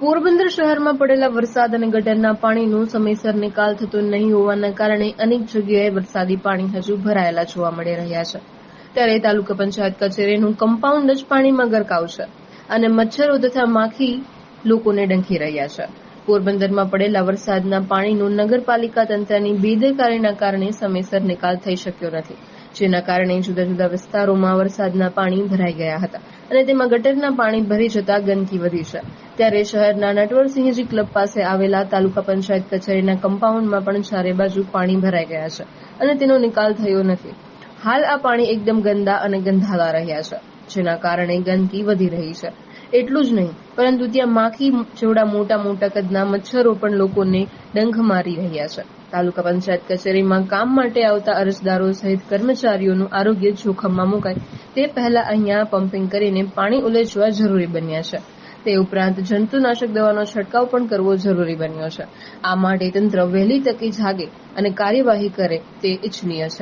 પોરબંદર શહેરમાં પડેલા વરસાદ અને ગટરના પાણીનો સમયસર નિકાલ થતો નહીં હોવાના કારણે અનેક જગ્યાએ વરસાદી પાણી હજુ ભરાયેલા જોવા મળી રહ્યા છે. ત્યારે તાલુકા પંચાયત કચેરીનું કમ્પાઉન્ડ જ પાણીમાં ગરકાવ છે અને મચ્છરો તથા માખી લોકોને ડંખી રહ્યા છે. પોરબંદરમાં પડેલા વરસાદના પાણીનો નગરપાલિકા તંત્રની બેદરકારીના કારણે સમયસર નિકાલ થઈ શક્યો નથી. જેના કારણે જુદા જુદા વિસ્તારોમાં વરસાદના પાણી ભરાઈ ગયા હતા અને તેમાં ગટરના પાણી ભરી જતા ગંદકી વધી છે. ત્યારે શહેરના નટવરસિંહજી ક્લબ પાસે આવેલા તાલુકા પંચાયત કચેરીના કમ્પાઉન્ડમાં પણ ચારે બાજુ પાણી ભરાઈ ગયા છે અને તેનો નિકાલ થયો નથી. હાલ આ પાણી એકદમ ગંદા અને ગંધાલા રહ્યા છે, જેના કારણે ગંદકી વધી રહી છે. એટલું જ નહીં. પરંતુ ત્યાં માખી જેવડા મોટા મોટા કદના મચ્છરો પણ લોકોને ડંખ મારી રહ્યા છે. તાલુકા પંચાયત કચેરીમાં કામ માટે આવતા અરજદારો સહિત કર્મચારીઓનું આરોગ્ય જોખમમાં મુકાય. તે પહેલા અહીંયા પમ્પિંગ કરીને પાણી ઉલેચવા જરૂરી બન્યા છે. તે ઉપરાંત જંતુનાશક દવાનો છંટકાવ પણ કરવો જરૂરી બન્યો છે. આ માટે તંત્ર વહેલી તકે જાગે અને કાર્યવાહી કરે તે ઇચ્છનીય છે.